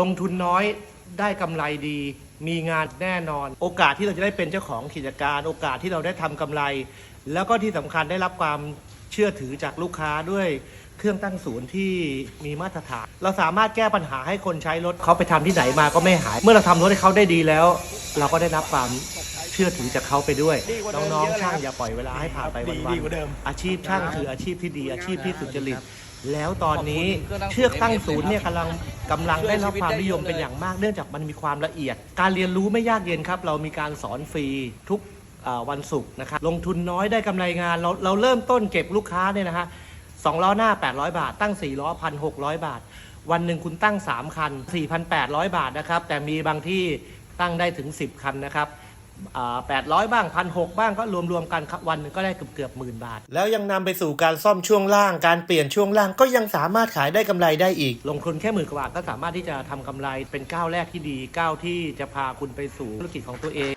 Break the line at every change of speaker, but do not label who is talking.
ลงทุนน้อยได้กำไรดี มีงานแน่นอน โอกาสที่เราจะได้เป็นเจ้าของกิจการ โอกาสที่เราได้ทำกำไร แล้วก็ที่สำคัญได้รับความเชื่อถือจากลูกค้าด้วยเครื่องตั้งศูนย์ที่มีมาตรฐาน เราสามารถแก้ปัญหาให้คนใช้รถเขาไปทำที่ไหนมาก็ไม่หาย เมื่อเราทำรถให้เขาได้ดีแล้ว เราก็ได้รับความ เชื่อถือจากเขาไปด้วย
ดีกว่าเดิม
น้อง
เยอะเลย
ๆช่าง
ครับ
อย่าปล่อยเวลาให้ผ่านไป
ดี
วัน
ดีกว่าเดิม
ๆอาชีพช่างคืออาชีพที่ดีอาชีพที่สุจริตแล้วตอนนี้
ขอบคุณ
เชือกตั้งศูนย์เนี่ยกำลังกำลังได้รับความนิยมเป็นอย่างมากเนื่องจากมันมีความละเอียด การเรียนรู้ไม่ยากเย็นครับ เรามีการสอนฟรีทุกอ่าวันศุกร์นะครับลงทุนน้อยได้กำไรงานเราเราเริ่มต้นเก็บลูกค้าเนี่ยนะฮะสองล้อหน้า 800 บาท ตั้ง 4 ล้อ1,600บาท วันหนึ่งคุณตั้ง 3 คัน 4,800 บาทนะครับ แต่มีบางที่ตั้งได้ถึง 10 คันนะครับ แปดร้อยบ้างพันหกบ้างก็รวมๆกันครับวันหนึงก็ได้เกือบเกือบหมื่นบาท แล้วยังนำไปสู่การซ่อมช่วงล่าง การเปลี่ยนช่วงล่างก็ยังสามารถขายได้กำไรได้อีก ลงทุนแค่หมื่นกว่าบาทก็สามารถที่จะทำกำไรเป็นก้าวแรกที่ดีก้าวที่จะพาคุณไปสู่ธุรกิจของตัวเอง